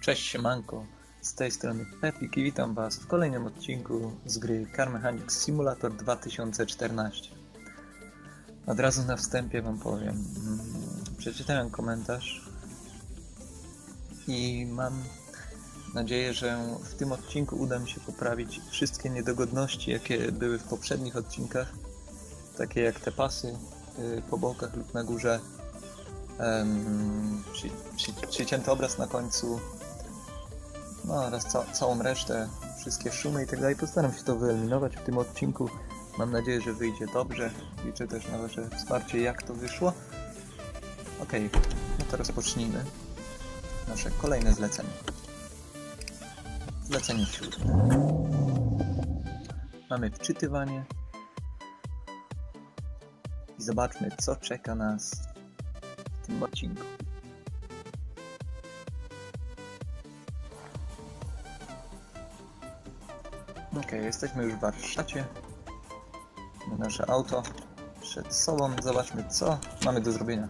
Cześć siemanko, z tej strony Pepik i witam was w kolejnym odcinku z gry Car Mechanics Simulator 2014. Od razu na wstępie wam powiem, mm, przeczytałem komentarz i mam nadzieję, że w tym odcinku uda mi się poprawić wszystkie niedogodności, jakie były w poprzednich odcinkach, takie jak te pasy y, po bokach lub na górze, przycięty obraz na końcu, no oraz ca całą resztę, wszystkie szumy i tak dalej. Postaram się to wyeliminować w tym odcinku. Mam nadzieję, że wyjdzie dobrze. Liczę też na Wasze wsparcie, jak to wyszło. Okej, no to rozpocznijmy nasze kolejne zlecenie. Zlecenie siódme. Mamy wczytywanie. I zobaczmy, co czeka nas w tym odcinku. Ok, jesteśmy już w warsztacie. Nasze auto przed sobą. Zobaczmy, co mamy do zrobienia.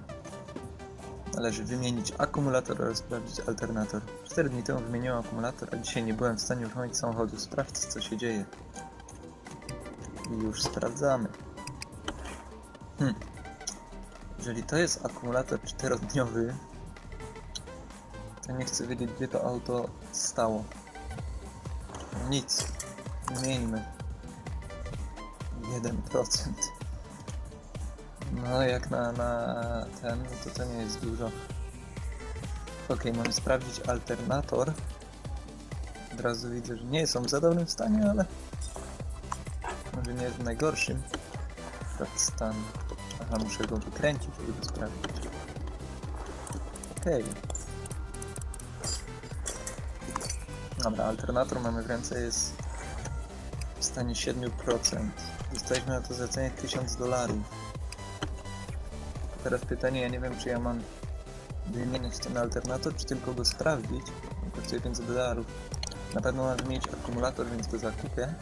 Należy wymienić akumulator oraz sprawdzić alternator. 4 dni temu wymieniłem akumulator, a dzisiaj nie byłem w stanie uruchomić samochodu. Sprawdź, co się dzieje. I już sprawdzamy. Hmm. Jeżeli to jest akumulator 4-dniowy, to nie chcę wiedzieć, gdzie to auto stało. Nic. Zmieńmy. 1%. No jak na, na ten, no to to nie jest dużo. Ok, mamy sprawdzić alternator. Od razu widzę, że nie są w za dobrym stanie, ale może nie jest w najgorszym. Sprawdź stan. Aha, muszę go wykręcić, żeby sprawdzić. Okej. Dobra, alternator mamy w ręce, jest stanie 7%. Dostaliśmy na to zlecenie 1000 dolarów. Teraz pytanie, ja nie wiem czy ja mam wymienić ten alternator, czy tylko go sprawdzić. Kosztuje 500 dolarów. Na pewno mam wymienić akumulator, więc go zakupię.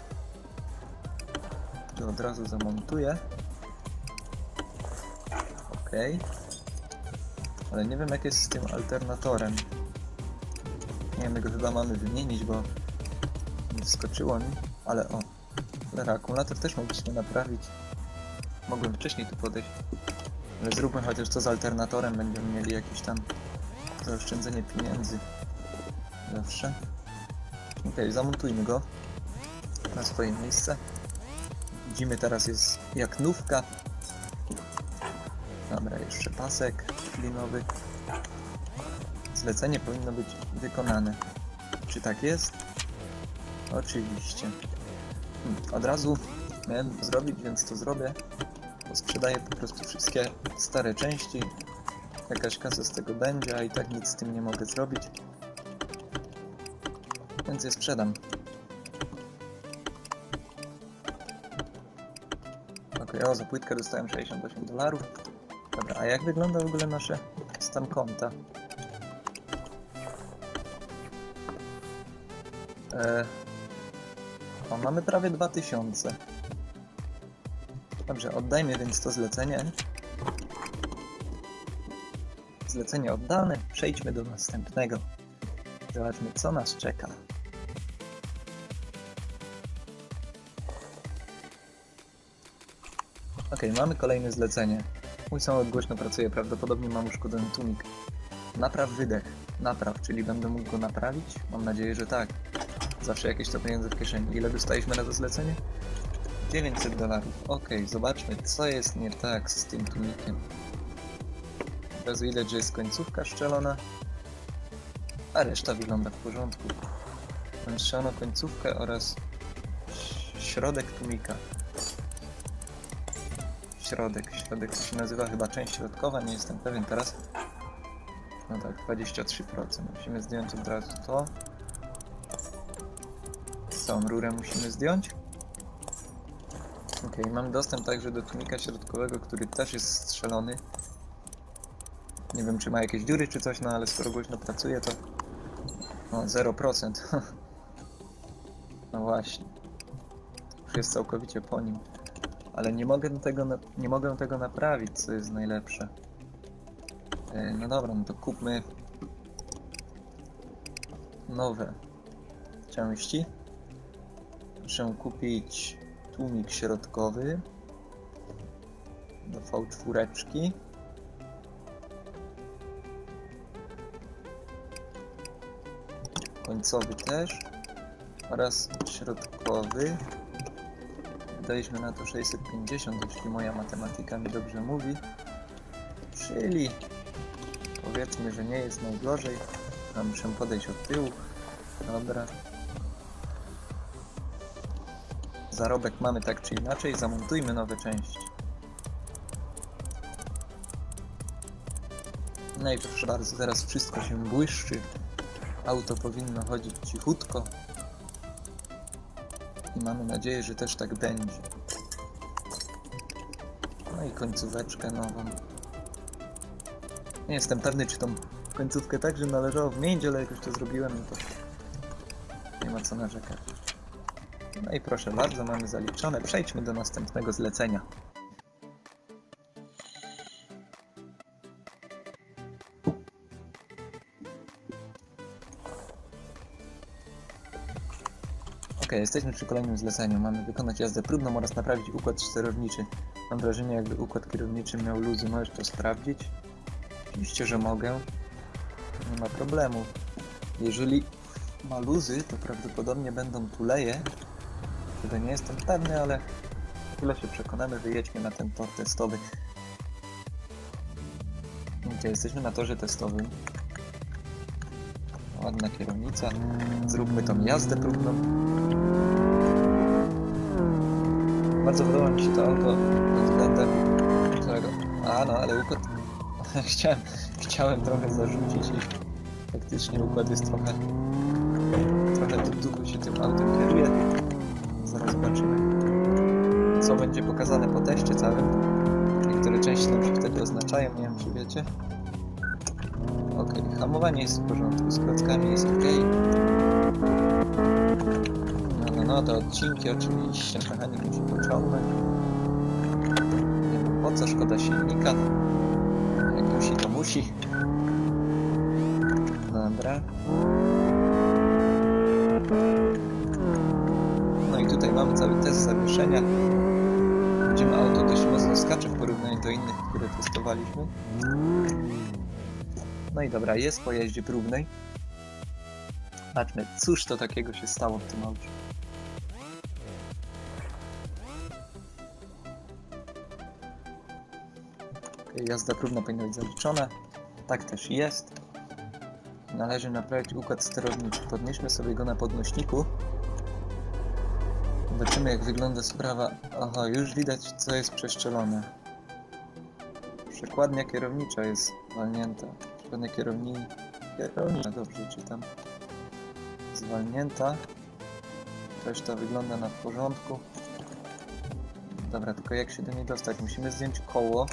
To od razu zamontuję. Ok. Ale nie wiem jak jest z tym alternatorem. Nie wiem, my go chyba mamy wymienić, bo nie wskoczyło mi, ale o. Cholera, akumulator też mogliśmy naprawić. Mogłem wcześniej tu podejść. Ale zróbmy chociaż to z alternatorem, będziemy mieli jakieś tam zaoszczędzenie pieniędzy. Zawsze. Okej, zamontujmy go na swoje miejsce. Widzimy teraz jest jak nówka. Dobra, jeszcze pasek linowy. Zlecenie powinno być wykonane. Czy tak jest? Oczywiście. Od razu miałem zrobić, więc to zrobię. Sprzedaję po prostu wszystkie stare części. Jakaś kasa z tego będzie, a i tak nic z tym nie mogę zrobić. Więc je sprzedam. Ok, o, za płytkę dostałem 68 dolarów. Dobra, a jak wygląda w ogóle nasze stan konta? E, o, mamy prawie 2000. Dobrze, oddajmy więc to zlecenie. Zlecenie oddane, przejdźmy do następnego. Zobaczmy, co nas czeka. Ok, mamy kolejne zlecenie. Mój samochód głośno pracuje, prawdopodobnie mam uszkodzony tłumik. Napraw wydech. Napraw, czyli będę mógł go naprawić? Mam nadzieję, że tak. Zawsze jakieś to pieniądze w kieszeni. Ile dostaliśmy na to zlecenie? 900 dolarów. Okej, zobaczmy, co jest nie tak z tym tłumikiem. Od razu widać, że jest końcówka szczelona, a reszta wygląda w porządku. Strzeloną końcówkę oraz środek tłumika. Środek, środek to się nazywa chyba część środkowa, nie jestem pewien teraz. No tak, 23%. Musimy zdjąć od razu to. Całą rurę musimy zdjąć. Ok, mam dostęp także do tłumika środkowego, który też jest strzelony. Nie wiem, czy ma jakieś dziury czy coś, no ale skoro głośno pracuje, to... No, 0%. no właśnie. Już jest całkowicie po nim. Ale nie mogę tego, na... nie mogę tego naprawić, co jest najlepsze. E, no dobra, no to kupmy nowe części. Muszę kupić tłumik środkowy do V4. Końcowy też oraz środkowy. Daliśmy na to 650, jeśli moja matematyka mi dobrze mówi. Czyli powiedzmy, że nie jest najgorzej. A muszę podejść od tyłu. Dobra. Zarobek mamy tak czy inaczej, zamontujmy nowe części. No i proszę bardzo, teraz wszystko się błyszczy. Auto powinno chodzić cichutko. I mamy nadzieję, że też tak będzie. No i końcóweczkę nową. Nie jestem pewny, czy tą końcówkę także należało wymienić, ale jak już to zrobiłem, no to nie ma co narzekać. No i proszę bardzo, mamy zaliczone. Przejdźmy do następnego zlecenia. Ok, jesteśmy przy kolejnym zleceniu. Mamy wykonać jazdę próbną oraz naprawić układ sterowniczy. Mam wrażenie, jakby układ kierowniczy miał luzy. Możesz to sprawdzić? Oczywiście, że mogę. Nie ma problemu. Jeżeli ma luzy, to prawdopodobnie będą tuleje. Tego nie jestem pewny, ale chwilę się przekonamy. Wyjedźmy na ten tor testowy. Gdzie jesteśmy na torze testowym. Ładna kierownica. Zróbmy tą jazdę próbną. Bardzo podoba mi się to auto pod względem którego... A no, ale układ... chciałem, chciałem trochę zarzucić i faktycznie układ jest trochę... Trochę do dupy się tym autem kieruje. Zobaczymy, co będzie pokazane po teście całym. Niektóre części nam się wtedy oznaczają, nie wiem czy wiecie. Ok, hamowanie jest w porządku, z klockami jest ok. No, no, no, te odcinki oczywiście mechanik musi pociągnąć. Nie wiem po co, szkoda silnika. Jak musi, to musi. Dobra. Cały test zawieszenia. Widzimy auto dość mocno skacze w porównaniu do innych, które testowaliśmy. No i dobra, jest po jeździe próbnej. Zobaczmy, cóż to takiego się stało w tym aucie. Jazda próbna powinna być zaliczona. Tak też jest. Należy naprawić układ sterowniczy. Podnieśmy sobie go na podnośniku. Zobaczymy jak wygląda sprawa. Aha, już widać co jest przeszczelone. Przekładnia kierownicza jest zwalnięta. Przekładnia kierowni... kierownicza, dobrze czytam. Zwalnięta. Reszta wygląda na porządku. Dobra, tylko jak się do niej dostać? Musimy zdjąć koło.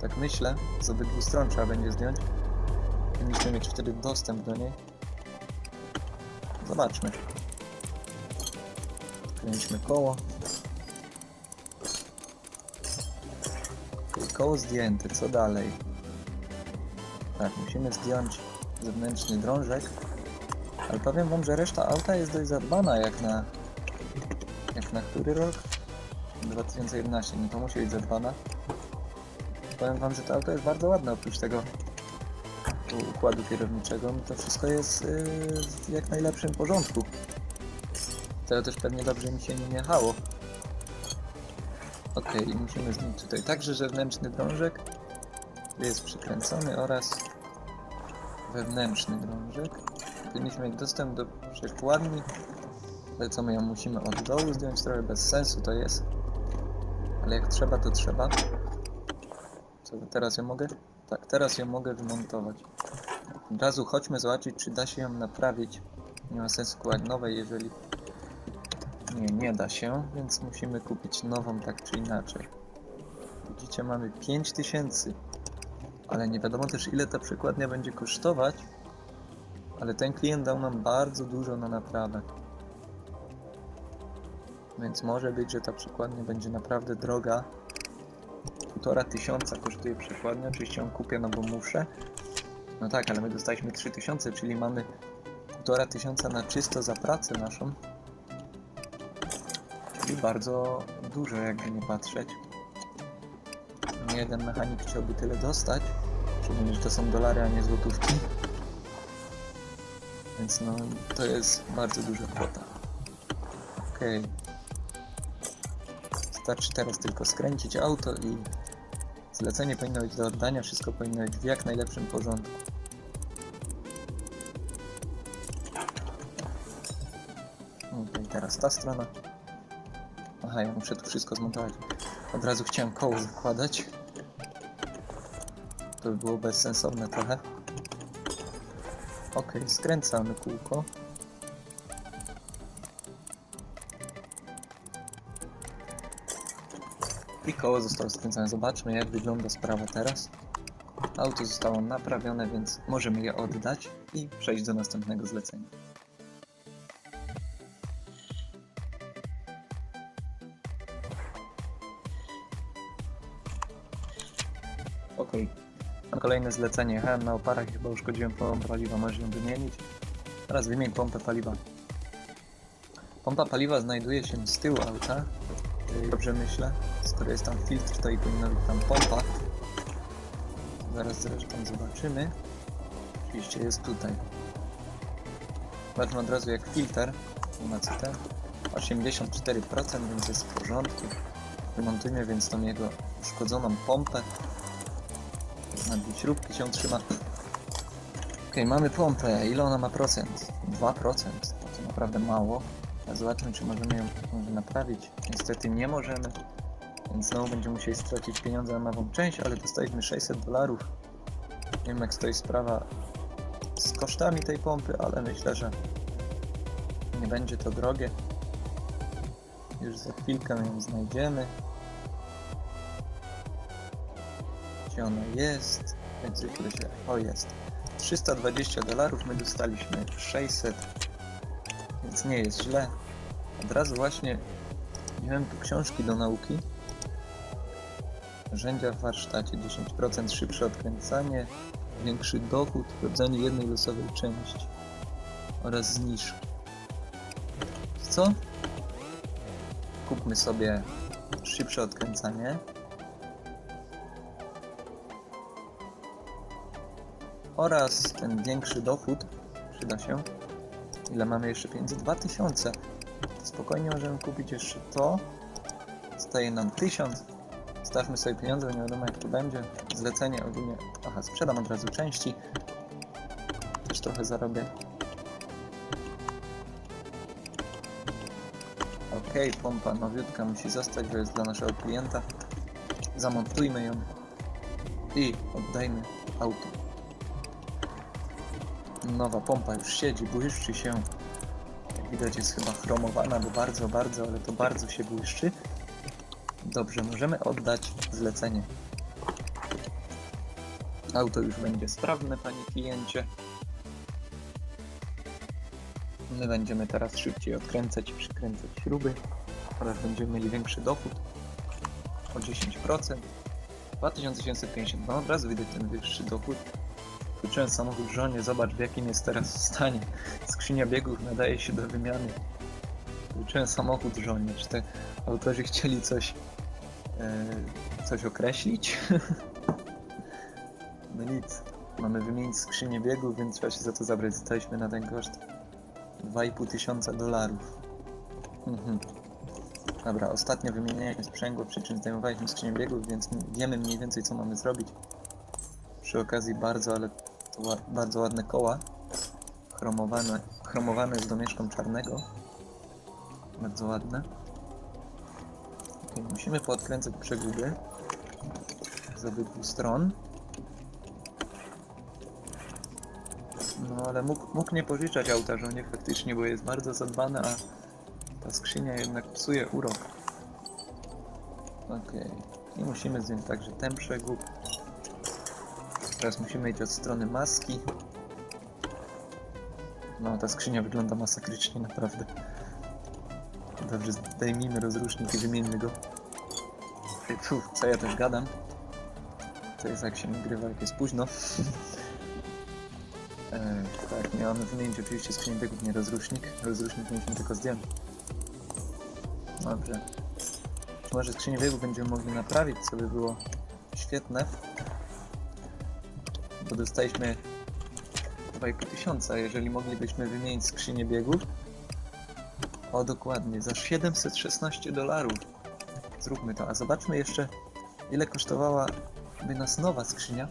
Tak myślę, z obydwu stron trzeba będzie zdjąć. Powinniśmy mieć wtedy dostęp do niej. Zobaczmy. Kręćmy koło. Koło zdjęte, co dalej? Tak, musimy zdjąć zewnętrzny drążek. Ale powiem wam, że reszta auta jest dość zadbana jak na... Jak na który rok? 2011, no to musi być zadbana. Powiem wam, że to auto jest bardzo ładne oprócz tego układu kierowniczego. no To wszystko jest yy, w jak najlepszym porządku. To też pewnie dobrze mi się nie jechało. Ok, musimy zdjąć tutaj także zewnętrzny drążek. który Jest przykręcony oraz wewnętrzny drążek. Powinniśmy mieć dostęp do przekładni. Ale co my ją musimy od dołu zdjąć? Trochę bez sensu to jest. Ale jak trzeba, to trzeba. Co, teraz ją mogę? Tak, teraz ją mogę wymontować. Od razu chodźmy zobaczyć, czy da się ją naprawić. Nie ma sensu kupować nowej, jeżeli... Nie, nie da się, więc musimy kupić nową tak czy inaczej. Widzicie, mamy 5000. Ale nie wiadomo też ile ta przekładnia będzie kosztować. Ale ten klient dał nam bardzo dużo na naprawę. Więc może być, że ta przekładnia będzie naprawdę droga. Półtora tysiąca kosztuje przekładnia. Oczywiście ją kupię, no bo muszę. No tak, ale my dostaliśmy 3000, czyli mamy półtora tysiąca na czysto za pracę naszą. Bardzo dużo, jakby nie patrzeć. Nie jeden mechanik chciałby tyle dostać. Szczególnie, że to są dolary, a nie złotówki. Więc no, to jest bardzo duża kwota. Okej. Starczy teraz tylko skręcić auto i zlecenie powinno być do oddania, wszystko powinno być w jak najlepszym porządku. Okej, teraz ta strona. Aha, ja muszę tu wszystko zmontować. Od razu chciałem koło zakładać. To by było bezsensowne trochę. Okej, skręcamy kółko. I koło zostało skręcone. Zobaczmy jak wygląda sprawa teraz. Auto zostało naprawione, więc możemy je oddać i przejść do następnego zlecenia. Okej. Mam kolejne zlecenie. Jechałem na oparach i chyba uszkodziłem pompę paliwa. Możesz ją wymienić. Teraz wymień pompę paliwa. Pompa paliwa znajduje się z tyłu auta. Yy, Dobrze myślę. Skoro jest tam filtr, to i powinna być tam pompa. Zaraz zresztą zobaczymy. Oczywiście jest tutaj. Zobaczmy od razu jak filtr. Ma CT. 84%, więc jest w porządku. Wymontujmy więc tą jego uszkodzoną pompę. Na dwie śrubki się trzyma. Okej, mamy pompę. Ile ona ma procent? 2%. To, to naprawdę mało. A zobaczmy, czy możemy ją może naprawić. Niestety nie możemy. Więc znowu będziemy musieli stracić pieniądze na nową część, ale dostaliśmy 600 dolarów. Nie wiem jak stoi sprawa z kosztami tej pompy, ale myślę, że nie będzie to drogie. Już za chwilkę ją znajdziemy. Ona jest? Się... O, jest. 320 dolarów, my dostaliśmy 600, więc nie jest źle. Od razu właśnie wziąłem tu książki do nauki. Narzędzia w warsztacie, 10% szybsze odkręcanie, większy dochód, sprawdzanie jednej losowej części oraz zniżki. Co? Kupmy sobie szybsze odkręcanie. Oraz ten większy dochód przyda się. Ile mamy jeszcze pieniędzy? 2000. Spokojnie możemy kupić jeszcze to. Zostaje nam 1000. Stawmy sobie pieniądze, bo nie wiadomo jak to będzie. Zlecenie ogólnie. Aha, sprzedam od razu części. Też trochę zarobię. Okej, pompa nowiutka musi zostać, bo jest dla naszego klienta. Zamontujmy ją i oddajmy auto. Nowa pompa już siedzi, błyszczy się. Jak widać jest chyba chromowana, bo bardzo, bardzo, ale to bardzo się błyszczy. Dobrze, możemy oddać zlecenie. Auto już będzie sprawne, panie kliencie. My będziemy teraz szybciej odkręcać i przykręcać śruby oraz będziemy mieli większy dochód o 10%. 2750, no od razu widać ten wyższy dochód. Kluczyłem samochód żonie, zobacz w jakim jest teraz stanie. Skrzynia biegów nadaje się do wymiany. Kluczyłem samochód żonie. Czy te autorzy chcieli coś, e, coś określić? no nic. Mamy wymienić skrzynię biegów, więc trzeba się za to zabrać. Zostaliśmy na ten koszt 2,5 tysiąca dolarów. Mhm. Dobra, ostatnio wymienialiśmy sprzęgło, przy czym zdejmowaliśmy skrzynię biegów, więc wiemy mniej więcej co mamy zrobić. Przy okazji bardzo, ale bardzo ładne koła. Chromowane, chromowane z domieszką czarnego. Bardzo ładne. Okej, musimy poodkręcać przeguby z obydwu stron. No ale mógł, mógł nie pożyczać auta żonie faktycznie, bo jest bardzo zadbane, a ta skrzynia jednak psuje urok. Okej. I musimy zdjąć także ten przegub. Teraz musimy iść od strony maski. No, ta skrzynia wygląda masakrycznie, naprawdę. Dobrze, zdejmijmy rozrusznik i wymieńmy go. Fu, co ja też gadam? To jest jak się nagrywa, jak jest późno. e, tak, Miałem wymienić oczywiście skrzynię biegów, nie rozrusznik. Rozrusznik mieliśmy tylko zdjąć. Dobrze. Może skrzynię biegów będziemy mogli naprawić, co by było świetne. Dostaliśmy 2,5 tysiąca, jeżeli moglibyśmy wymienić skrzynię biegów. O, dokładnie, za 716 dolarów. Zróbmy to, a zobaczmy jeszcze, ile kosztowałaby nas nowa skrzynia.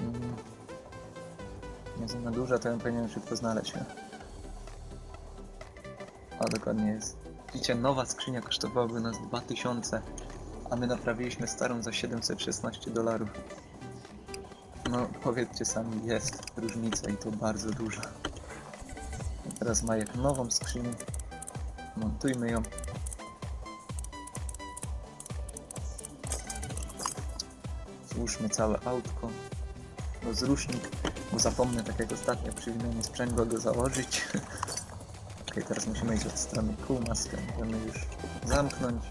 Mm. Nie za duża, to ją powinienem szybko znaleźć. O, dokładnie jest. Widzicie, nowa skrzynia kosztowałaby nas 2000, a my naprawiliśmy starą za 716 dolarów. No, powiedzcie sami, jest różnica i to bardzo duża. Teraz ma jak nową skrzynię. Montujmy ją. Złóżmy całe autko. Rozrusznik, bo zapomnę tak jak ostatnio przy wymianie sprzęgła go założyć. ok, teraz musimy iść od strony kół, maskę możemy już zamknąć.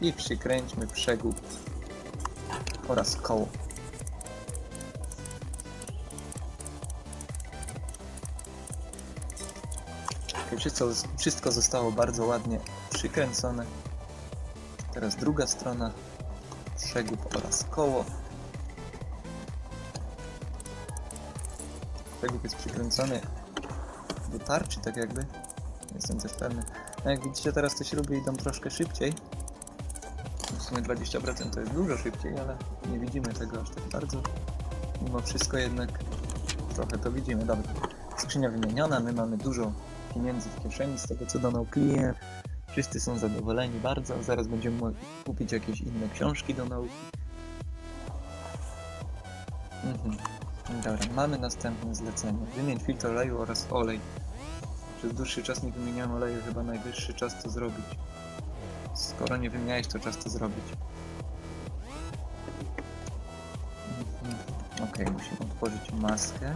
I przykręćmy przegub oraz koło. Wszystko, wszystko zostało bardzo ładnie przykręcone. Teraz druga strona, przegub oraz koło. Przegub jest przykręcony do tarczy, tak jakby. Jestem też pewny. No jak widzicie, teraz te śruby idą troszkę szybciej. Sumie 20% to jest dużo szybciej, ale nie widzimy tego aż tak bardzo. Mimo wszystko jednak trochę to widzimy. Dobra. Skrzynia wymieniona, my mamy dużo pieniędzy w kieszeni z tego co dano klient. Wszyscy są zadowoleni bardzo. Zaraz będziemy mogli kupić jakieś inne książki do nauki. Mhm. Dobra, mamy następne zlecenie. Wymień filtr oleju oraz olej. Przez dłuższy czas nie wymieniałem oleju, chyba najwyższy czas to zrobić. Skoro nie wymieniałeś, to czas to zrobić. Mhm. Ok, musimy otworzyć maskę.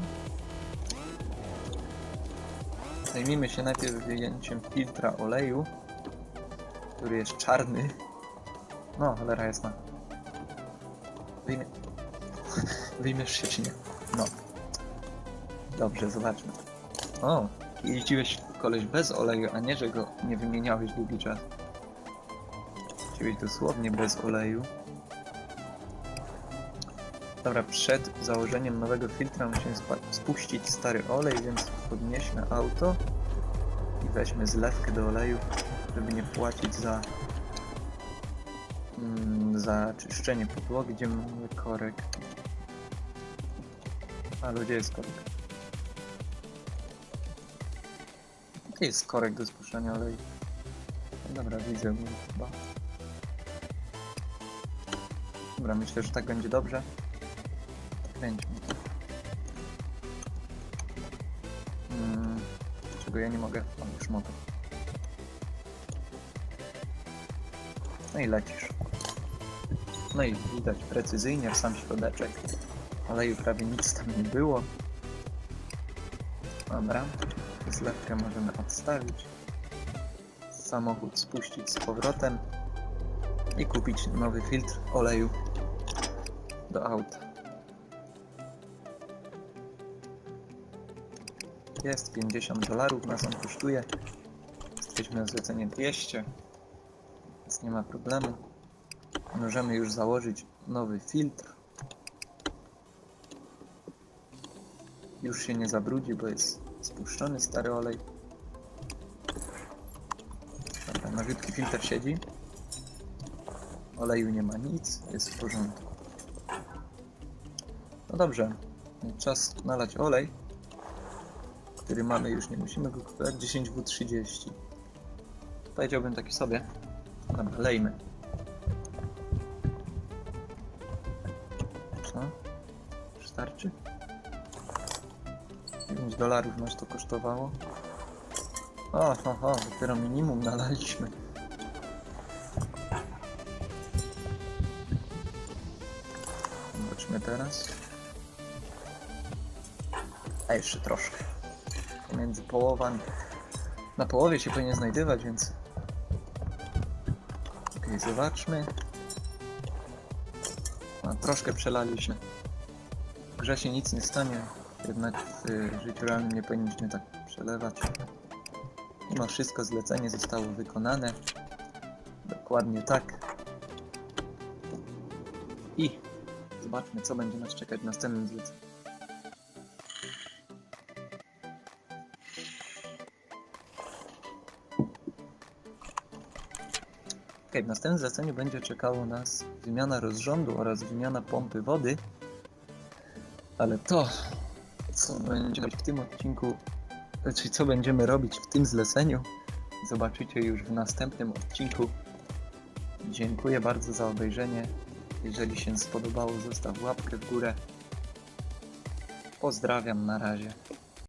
Zajmijmy się najpierw wyjęciem filtra oleju, który jest czarny. No, cholera jasna. Wyjmie... Wyjmiesz się czy nie? No. Dobrze, zobaczmy. O, jeździłeś koleś bez oleju, a nie, że go nie wymieniałeś długi czas. Jeździłeś dosłownie bez oleju. Dobra, przed założeniem nowego filtra musimy spuścić stary olej, więc podnieśmy auto i weźmy zlewkę do oleju, żeby nie płacić za mm, za czyszczenie podłogi, gdzie mamy korek. A, gdzie jest korek? Gdzie jest korek do spuszczania oleju? Dobra, widzę go chyba. Dobra, myślę, że tak będzie dobrze. Kręćmy. Mm, czego ja nie mogę? O, już mogę. No i lecisz. No i widać precyzyjnie w sam środeczek. Oleju prawie nic tam nie było. Dobra. Zlewkę możemy odstawić. Samochód spuścić z powrotem. I kupić nowy filtr oleju do auta. Jest 50 dolarów, nas on kosztuje. Jesteśmy na zlecenie 200, więc nie ma problemu. Możemy już założyć nowy filtr. Już się nie zabrudzi, bo jest spuszczony stary olej. Dobra, nowiutki filtr siedzi. Oleju nie ma nic, jest w porządku. No dobrze, czas nalać olej który mamy już, nie musimy go kupować, 10W30. Powiedziałbym taki sobie. Dobra, lejmy. Co? Już starczy? 9 dolarów nas to kosztowało. O, ho, ho, dopiero minimum nalaliśmy. Zobaczmy teraz. A jeszcze troszkę między połowami. Na połowie się powinien znajdować, więc. Ok, zobaczmy. Troszkę przelaliśmy. W grze się nic nie stanie, jednak w y, życiu realnym nie powinniśmy tak przelewać. Mimo wszystko zlecenie zostało wykonane. Dokładnie tak. I zobaczmy, co będzie nas czekać w następnym zleceniu. W następnym zleceniu będzie czekało nas wymiana rozrządu oraz wymiana pompy wody. Ale to, co będziemy w tym odcinku, czyli co będziemy robić w tym zleceniu, zobaczycie już w następnym odcinku. Dziękuję bardzo za obejrzenie. Jeżeli się spodobało, zostaw łapkę w górę. Pozdrawiam, na razie.